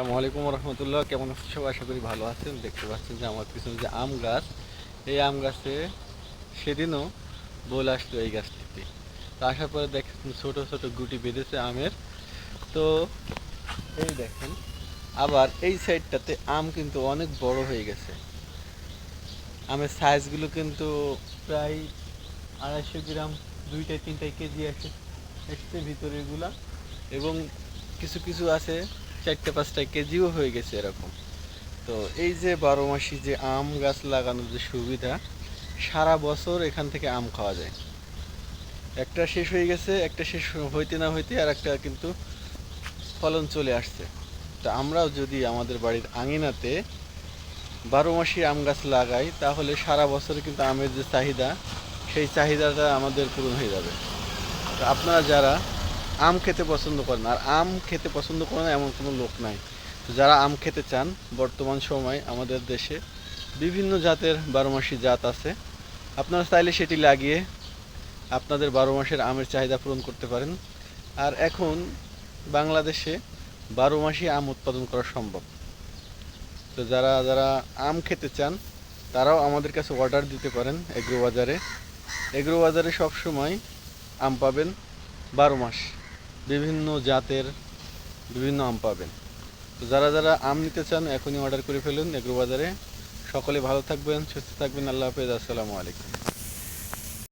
আসসালামু আলাইকুম রহমতুল্লাহ। কেমন আছেন সব আশা করি ভালো আছেন। দেখতে পাচ্ছেন যে আমার পিছনে যে আম গাছ, এই আম গাছে সেদিনও বল আসতো এই গাছটিতে। তো আসার পরে দেখেন ছোট ছোট গুটি বেঁধেছে আমের। তো এই দেখেন, আবার এই সাইডটাতে আম কিন্তু অনেক বড় হয়ে গেছে। আমের সাইজগুলো কিন্তু প্রায় আড়াইশো গ্রাম, দুইটায় তিনটায় কেজি আসে। এসছে ভিতরেগুলা এবং কিছু কিছু আছে চারটে পাঁচটা কেজিও হয়ে গেছে এরকম। তো এই যে বারো মাসি যে আম গাছ লাগানোর যে সুবিধা, সারা বছর এখান থেকে আম খাওয়া যায়। একটা শেষ হয়ে গেছে, একটা শেষ হইতে না হইতে আর একটা কিন্তু ফলন চলে আসছে। তো আমরাও যদি আমাদের বাড়ির আঙিনাতে বারো মাসি আম গাছ লাগাই, তাহলে সারা বছর কিন্তু আমের যে চাহিদা, সেই চাহিদাটা আমাদের পূরণ হয়ে যাবে। তো আপনারা যারা আম খেতে পছন্দ করেন, আর আম খেতে পছন্দ করেন এমন কোনো লোক নাই। তো যারা আম খেতে চান, বর্তমান সময় আমাদের দেশে বিভিন্ন জাতের বারো মাসি জাত আছে। আপনারা চাইলে সেটি লাগিয়ে আপনাদের বারো মাসের আমের চাহিদা পূরণ করতে পারেন। আর এখন বাংলাদেশে বারো মাসই আম উৎপাদন করা সম্ভব। তো যারা যারা আম খেতে চান, তারাও আমাদের কাছে অর্ডার দিতে পারেন এগ্রো বাজারে এগ্রো বাজারে সবসময় আম পাবেন বারো মাস বিভিন্ন জাতের বিভিন্ন আম পাবেন। তো যারা যারা আম নিতে চান, এখনই অর্ডার করে ফেলুন এগ্রো বাজারে সকলে ভালো থাকবেন, সুস্থ থাকবেন। আল্লাহ হাফেজ। আসসালামু আলাইকুম।